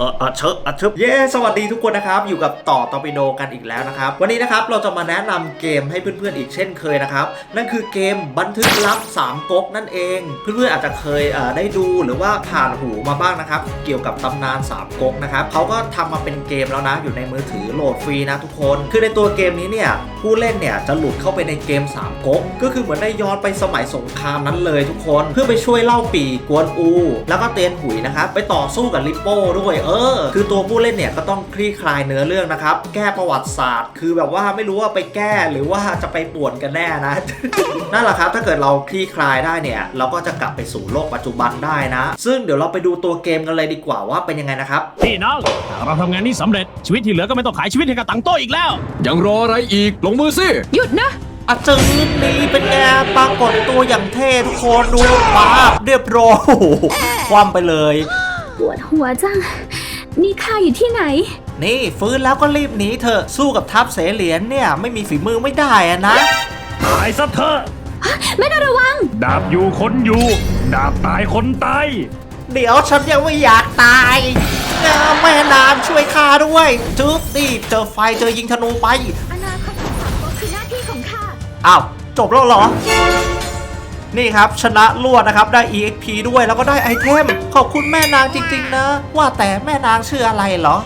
เออเออเชอะอะชึบเย้สวัสดีทุกคนนะครับ อยู่กับต่อตอปิโดกันอีกแล้วนะครับ วันนี้นะครับเราจะมาแนะนำเกมให้เพื่อนๆอีกเช่นเคยนะครับ นั่นคือเกมบันทึกลับ3ก๊กนั่นเอง เพื่อนๆอาจจะเคยเอ่อได้ดูหรือว่าผ่านหูมาบ้างนะครับ เกี่ยวกับตำนาน3ก๊กนะครับเขาก็ทำมาเป็นเกมแล้วนะ อยู่ในมือถือโหลดฟรีนะทุกคน คือในตัวเกมนี้เนี่ยผู้เล่นเนี่ยจะหลุดเข้าไปในเกม3ก๊กก็คือเหมือนได้ย้อนไปสมัยสงครามนั้นเลยทุกคน เพื่อไปช่วยเล่าปีกวนอู แล้วก็เตียนหุยนะครับไปต่อสู้กับลิปโป้ด้วยเออ คือตัวผู้เล่นเนี่ยก็ต้องคลี่คลายเนื้อเรื่องนะครับ แก้ประวัติศาสตร์ คือแบบว่าไม่รู้ว่าไปแก้หรือว่าจะไปป่วนกันแน่นะ นั่นแหละครับ ถ้าเกิดเราคลี่คลายได้เนี่ย เราก็จะกลับไปสู่โลกปัจจุบันได้นะ ซึ่งเดี๋ยวเราไปดูตัวเกมกันเลยดีกว่าว่าเป็นยังไงนะครับ พี่น้องเราทำงานนี้สำเร็จชีวิตที่เหลือก็ไม่ต้องขายชีวิตให้กับตังโต้อีกแล้ว ยังรออะไรอีกลงมือสิหยุดนะอาจืดนี้เป็นไงปรากฏตัวอย่างเท่ทุกคนดูป้าบเรียบร้อยโอ้โหคว่ำไปเลย ปวดหัวจัง นี่ข้าอยู่ที่ไหน นี่ฟื้นแล้วก็รีบหนีเถอะสู้กับทัพเสเหรียญเนี่ยไม่มีฝีมือไม่ได้อะนะ ตายซะเถอะไม่ต้องระวัง ดาบอยู่คนอยู่ ดาบตายคนตาย เดี๋ยวฉันยังไม่อยากตายนะแม่นางช่วยข้าด้วยจึ๊บนี่เจอไฟเจอยิงธนูไป อนาคตของสามก๊กคือหน้าที่ของข้า อ้าว จบแล้วเหรอ นี่ครับชนะรวดนะครับได้ EXP ด้วยแล้วก็ได้ไอเทม ขอบคุณแม่นางจริง ๆ นะ ว่าแต่แม่นางชื่ออะไรเหรอ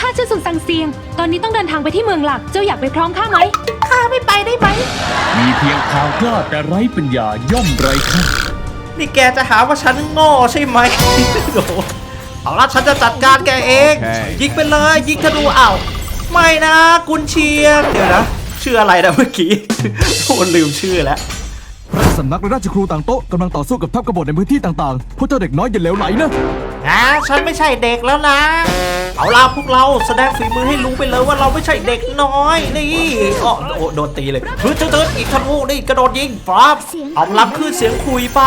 ข้าชื่อสุนสังเซียง ตอนนี้ต้องเดินทางไปที่เมืองหลัก เจ้าอยากไปพร้อมข้าไหม ข้าไม่ไปได้ไหม มีเพียงข่าวกล้าแต่ไร้ปัญญาย่อมไร้ค่านี่แกจะหาว่าฉันโง่ใช่ไหม โอ้โหเอาละฉันจะจัดการแกเองโอเคยิงไปเลยยิงธนูอ้าวไม่นะกุนเชียงเดี๋ยวนะชื่ออะไรนะเมื่อกี้โทษลืมชื่อแล้ว พระสำนักและราชครูต่างโต๊ะกำลังต่อสู้กับทัพกบฏในพื้นที่ต่างๆ พวกเจ้าเด็กน้อยอย่าเหลวไหลนะนะฉันไม่ใช่เด็กแล้วนะ เอาล่ะพวกเราแสดงฝีมือให้รู้ไปเลยว่าเราไม่ใช่เด็กน้อยนี่อ๋อโอ้โดนตีเลยเฮ้ยเตือนอีกธนูนี่กระโดดยิงปั๊บเอารับขึ้นเสียงคุยไป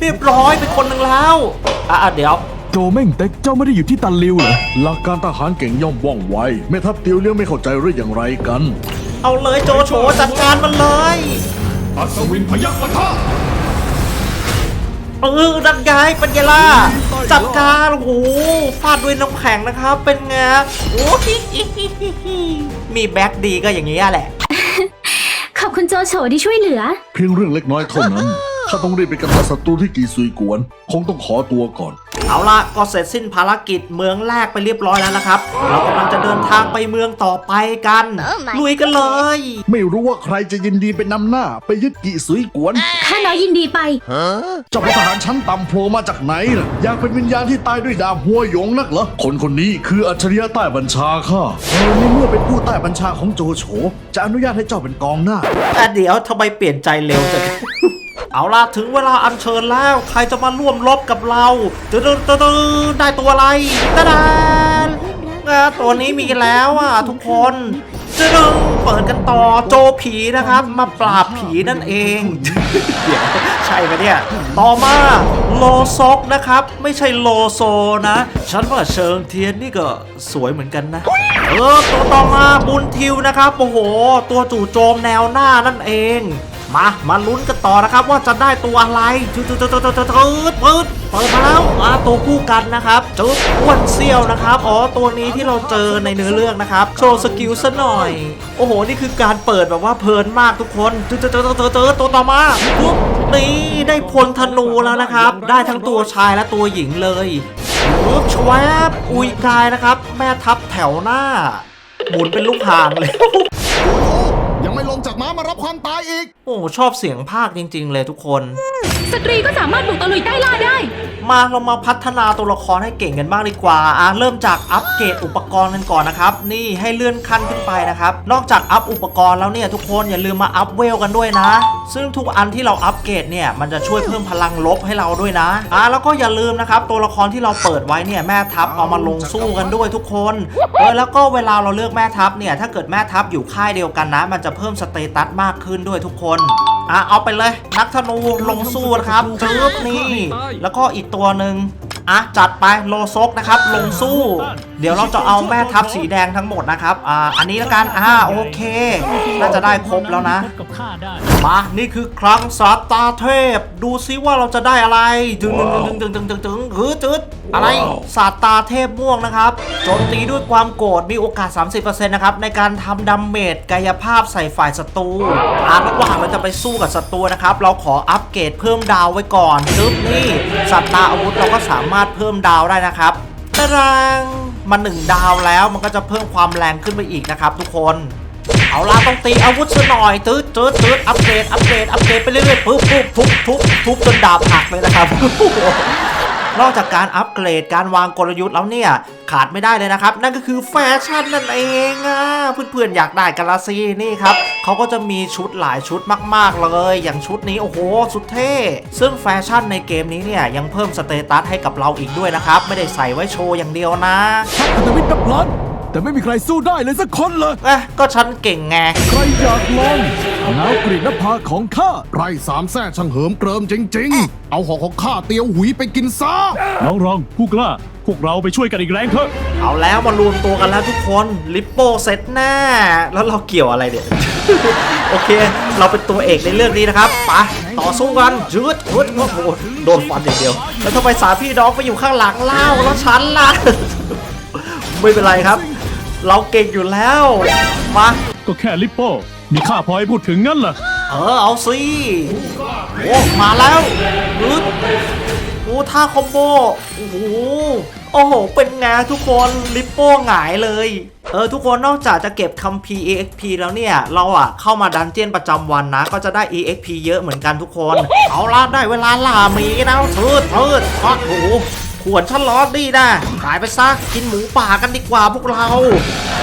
เรียบร้อยเป็นคนหนึ่งแล้วอะอะเดี๋ยวโจเม่งเต็กเจ้าไม่ได้อยู่ที่ตันลิวเหรอหลักการทหารเก่งย่อมว่องไวแม่ทัพเตียวเลี้ยวไม่เข้าใจหรืออย่างไรกัน เอาเลยโจโฉจัดการมันเลย อัศวินพยัคฆ์ปะทะเออดันไงเป็นไงล่ะจัดการโอ้โหฟาดด้วยน้ำแข็งนะครับ เป็นไงโอ้ฮิฮิฮิฮิฮิมีแบ็คดีก็อย่างนี้ยแหละ ขอบคุณโจโฉที่ช่วยเหลือ เพียงเรื่องเล็กน้อยเท่านั้น ข้าต้องรีบไปกำจัดศัตรูที่กีซุยกวน คงต้องขอตัวก่อน เอาละก็เสร็จสิ้นภารกิจเมืองแรกไปเรียบร้อยแล้วนะครับ เรากำลังจะเดินทางไปเมืองต่อไปกัน ลุยกันเลย ไม่รู้ว่าใครจะยินดีเป็นนำหน้า ไปยึดกีซุยกวนข้าน้อยยินดีไปเจ้าพลทหารชั้นต่ำโผล่มาจากไหนน่ะอยากเป็นวิญญาณที่ตายด้วยดาบหัวหยงนักเหรอคนคนนี้คืออัจฉริยะใต้บัญชาข้าเออในเมื่อเป็นผู้ใต้บัญชาของโจโฉจะอนุญาตให้เจ้าเป็นกองหน้าแต่เดี๋ยวทำไมเปลี่ยนใจเร็วจัง เอาล่ะถึงเวลาอัญเชิญแล้ว ใครจะมาร่วมรบกับเราตึ๊ดตึ๊ดได้ตัวอะไรตะดานตัวนี้มีแล้วอะทุกคนตึ๊ดเปิดกันต่อโจผีนะครับ มาปราบผีนั่นเองเดี๋ยวใช่ไหมเนี่ยต่อมาโลซกนะครับ ไม่ใช่โลโซนะ ฉันว่าเชิงเทียนนี่ก็สวยเหมือนกันนะ เออตัวต่อมาบุญทิวนะครับโอ้โห ตัวจู่โจมแนวหน้านั่นเอง มา มาลุ้นกันต่อนะครับว่าจะได้ตัวอะไรจืดจืดจืดจืดจืดจืดปืดเปิดมาแล้วอ่าตัวคู่กันนะครับจุดอ้วนเซี่ยวนะครับ อ๋อตัวนี้ที่เราเจอในเนื้อเรื่องนะครับ โชว์สกิลซะหน่อย โอ้โห นี่คือการเปิดแบบว่าเพลินมากทุกคนจืดจืดจืดจืดจืดตัวต่อมาปุ๊บนี่ได้พลธนูแล้วนะครับ ได้ทั้งตัวชายและตัวหญิงเลยปุ๊บชวบอุยกายนะครับ แม่ทัพแถวหน้า หมุนเป็นลูกหางเลย ยังไม่ลงจากม้ามารับความตายอีก โอ้ชอบเสียงภาคจริง ๆ เลยทุกคน สตรีก็สามารถบุกตะลุยใต้ล่าได้ มาเรามาพัฒนาตัวละครให้เก่งกันบ้างดีกว่าอะเริ่มจากอัปเกรดอุปกรณ์กันก่อนนะครับ นี่ให้เลื่อนขั้นขึ้นไปนะครับ นอกจากอัพอุปกรณ์แล้วเนี่ยทุกคนอย่าลืมมาอัพเวลกันด้วยนะ ซึ่งทุกอันที่เราอัปเกรดเนี่ยมันจะช่วยเพิ่มพลังลบให้เราด้วยนะอะแล้วก็อย่าลืมนะครับตัวละครที่เราเปิดไว้เนี่ยแม่ทัพเอามาลงสู้กันด้วยทุกคนเออแล้วก็เวลาเราเลือกแม่ทัพเนี่ยถ้าเกิดแม่ทัพอยู่ค่ายเดียวกันนะ มันจะเพิ่มสเตตัสมากขึ้นด้วยทุกคน อะเอาไปเลย นักธนูลงสู้นะครับจึ๊บนี่ แล้วก็อีกตัวหนึ่ง อะจัดไปโลซกนะครับ ลงสู้ เดี๋ยวเราจะเอาแม่ทัพสีแดงทั้งหมดนะครับอ่าอันนี้ละกันอ่าโอเค น่าจะได้ครบแล้วนะพบกับข้าได้มานี่คือครั้งสาตาเทพ ดูซิว่าเราจะได้อะไรจึงจึงจึงจึงจึงจึงจึงฮึจืดอะไรศาสตราเทพม่วงนะครับโจมตีด้วยความโกรธมีโอกาส 30%นะครับในการทำดาเมจกายภาพใส่ฝ่ายศัตรูอาระหว่างเราจะไปสู้กับศัตรูนะครับ เราขออัปเกรดเพิ่มดาวไว้ก่อนซึบนี่ศาสตราอาวุธเราก็สามารถเพิ่มดาวได้นะครับตารางมาหนึ่งดาวแล้วมันก็จะเพิ่มความแรงขึ้นไปอีกนะครับ ทุกคนเอาล่ะต้องตีอาวุธซะหน่อยตืดตืดตืดอัปเกรดอัปเกรดอัปเกรดไปเรื่อยๆปุ๊บปุ๊บทุบทุบทุบจนดาบหักเลยนะครับ นอกจากการอัปเกรดการวางกลยุทธ์แล้วเนี่ยขาดไม่ได้เลยนะครับ นั่นก็คือแฟชั่นนั่นเองอะเพื่อนๆอยากได้กันละสินี่ครับเขาก็จะมีชุดหลายชุดมาก ๆ เลย อย่างชุดนี้โอ้โห สุดเท่ ซึ่งแฟชั่นในเกมนี้เนี่ยยังเพิ่มสเตตัสให้กับเราอีกด้วยนะครับ ไม่ได้ใส่ไว้โชว์อย่างเดียวนะทัพพันธมิตรนับล้าน แต่ไม่มีใครสู้ได้เลยสักคนเลย เอ๊ะก็ฉันเก่งไง ใครอยากลองหนาวกรีดนภาของข้า ไรสามแซ่ช่างเหิมเกริมจริง ๆ เอาหอกของข้าเตียวหุยไปกินซะ น้องรองผู้กล้า พวกเราไปช่วยกันอีกแรงเถอะ เอาแล้วมารวมตัวกันแล้วทุกคนลิปโป้เซตหน้า แล้วเราเกี่ยวอะไรเนี่ย โอเค เราเป็นตัวเอกในเรื่องนี้นะครับไปะต่อสู้กันยืดยืดโอ้โหโดนฟันอย่างเดียว แล้วทำไมสามพี่น้องไปอยู่ข้างหลังเล่าแล้วฉันล่ะ ไม่เป็นไรครับ เราเก่งอยู่แล้ว มา ก็แค่ลิปโป้ มีค่าพอให้พูดถึงงั้นเหรอเออ เอาสิโอ้มาแล้วยืดโอ้ท่าคอมโบ โอ้โห โอ้โห เป็นไงทุกคนลิปโป้หงายเลย เออทุกคนนอกจากจะเก็บคัมภีร์ EXP แล้วเนี่ย เราอะเข้ามาดันเจียนประจำวันนะ ก็จะได้ EXP เยอะเหมือนกันทุกคน เอาล่ะได้เวลาล่าหมีแล้วเทิดเทิดฟัดโอ้โห ขวนฉันร้อนดีนะตายไปซะกินหมูป่ากันดีกว่าพวกเรา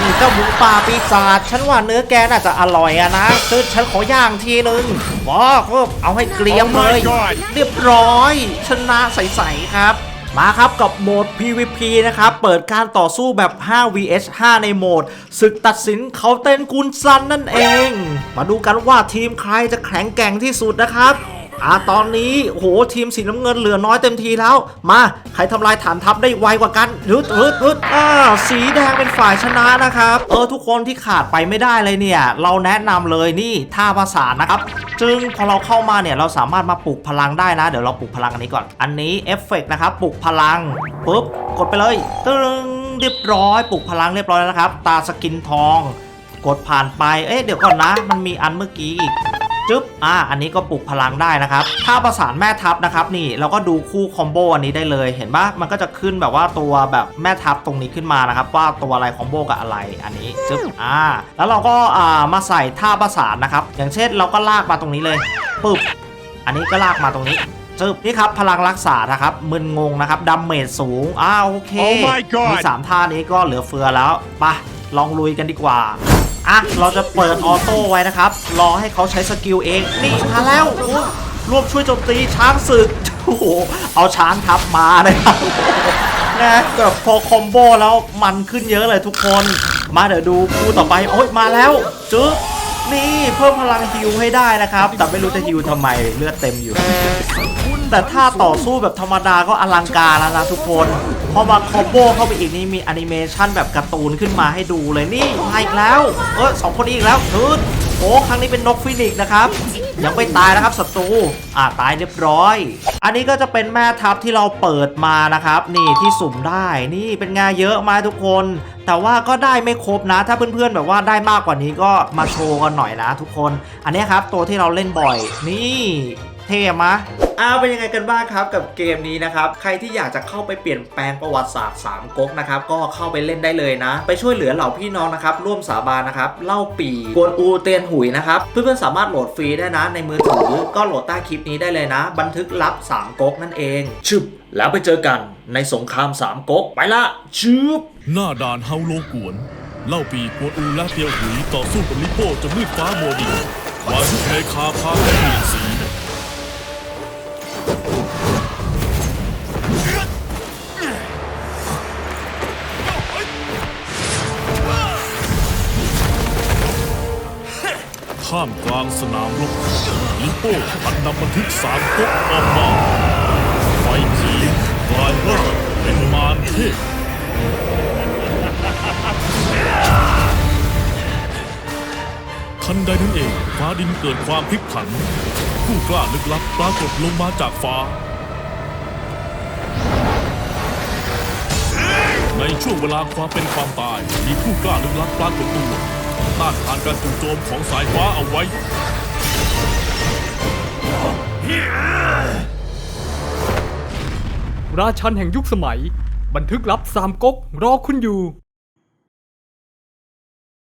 นี่เจ้าหมูป่าปีศาจฉันว่าเนื้อแกน่าจะอร่อยอะนะคือฉันขอย่างทีนึงบอกเพิ่มเอาให้เกลียมเลย เรียบร้อยชนะใสๆครับมาครับกับโหมด PVP นะครับ เปิดการต่อสู้แบบ 5 vs 5 ในโหมดศึกตัดสินเขาเต้นกุนซันนั่นเอง มาดูกันว่าทีมใครจะแข็งแกร่งที่สุดนะครับ อ่าตอนนี้โหทีมสีน้ำเงินเหลือน้อยเต็มทีแล้ว มาใครทำลายฐานทัพได้ไวกว่ากันฮึดฮึดฮึดอ่าสีแดงเป็นฝ่ายชนะนะครับ เออทุกคนที่ขาดไปไม่ได้เลยเนี่ย เราแนะนำเลยนี่ท่าภาษานนะครับจึงพอเราเข้ามาเนี่ยเราสามารถมาปลุกพลังได้นะ เดี๋ยวเราปลุกพลังอันนี้ก่อน อันนี้เอฟเฟกต์นะครับปลุกพลังปุ๊บกดไปเลยตึงเรียบร้อยปลุกพลังเรียบร้อยแล้วนะครับ ตาสกินทอง กดผ่านไป เอ๊ะเดี๋ยวก่อนนะ มันมีอันเมื่อกี้อีก จึ๊บอ่าอันนี้ก็ปลุกพลังได้นะครับถ้าประสานแม่ทัพนะครับนี่เราก็ดูคู่คอมโบอันนี้ได้เลยเห็นปะมันก็จะขึ้นแบบว่าตัวแบบแม่ทัพตรงนี้ขึ้นมานะครับว่าตัวอะไรคอมโบกับอะไรอันนี้จึ๊บอ่าแล้วเราก็อ่ามาใส่ท่าประสานนะครับอย่างเช่นเราก็ลากมาตรงนี้เลยปึ๊บอันนี้ก็ลากมาตรงนี้จึ๊บนี่ครับพลังรักษานะครับมึนงงนะครับดัมเมจสูงอ้าวโอเค Oh my god มีสามท่านี้ก็เหลือเฟือแล้วไปะลองลุยกันดีกว่า อะ เราจะเปิดออโต้ไว้นะครับ รอให้เขาใช้สกิลเอง นี่มาแล้วร่วมช่วยโจมตีช้างศึกโอ้โหเอาช้างทับมานะครับนะแบบพอคอมโบแล้วมันขึ้นเยอะเลยทุกคน มาเดี๋ยวดูคู่ต่อไป โอ้ยมาแล้ว จึ๊บ นี่เพิ่มพลังฮิวให้ได้นะครับ แต่ไม่รู้จะฮิวทำไมเลือดเต็มอยู่ แต่ถ้าต่อสู้แบบธรรมดาก็อลังการแล้วนะทุกคนพอมาคอมโบเข้าไปอีกนี่มีแอนิเมชันแบบการ์ตูนขึ้นมาให้ดูเลยนี่มาอีกแล้ว เออสองคนนี้อีกแล้วคืนโอ้ครั้งนี้เป็นนกฟินิกซ์นะครับ ยังไม่ตายนะครับศัตรูอ่าตายเรียบร้อย อันนี้ก็จะเป็นแม่ทัพที่เราเปิดมานะครับ นี่ที่สุ่มได้นี่เป็นงานเยอะมากทุกคน แต่ว่าก็ได้ไม่ครบนะ ถ้าเพื่อนๆแบบว่าได้มากกว่านี้ก็มาโชว์กันหน่อยนะทุกคน อันนี้ครับตัวที่เราเล่นบ่อยนี่ เท่มะอ้าวเป็นยังไงกันบ้างครับกับเกมนี้นะครับ ใครที่อยากจะเข้าไปเปลี่ยนแปลงประวัติศาสตร์3ก๊กนะครับ ก็เข้าไปเล่นได้เลยนะ ไปช่วยเหลือเหล่าพี่น้องนะครับ ร่วมสาบานนะครับ เล่าปีกวนอูเตียนหุยนะครับ เพื่อนๆสามารถโหลดฟรีได้นะ ในมือถือ ก็โหลดใต้คลิปนี้ได้เลยนะ บันทึกลับ3ก๊กนั่นเอง ชึบ แล้วไปเจอกันในสงคราม3ก๊กไปละชึบ หน้าด่านเฮาโลกวน เล่าปีกวนอูและเตียวหุยต่อสู้กับลิโป้จนมืดฟ้ามัวดินวายุในคาพาและเปลี่ยนสี ท่ามกลางสนามรบลิโป้พันนำบันทึกสามก๊กออกมาไฟผีกลายร่างเป็นมารเทพทันใดนั้นเองฟ้าดินเกิดความพลิกผัน ผู้กล้าลึกลับปรากฏลงมาจากฟ้า ในช่วงเวลาความเป็นความตายมีผู้กล้าลึกลับปรากฏตัว ต้านทานการจู่โจมของสายฟ้าเอาไว้ ราชันแห่งยุคสมัย บันทึกลับสามก๊กรอคุณอยู่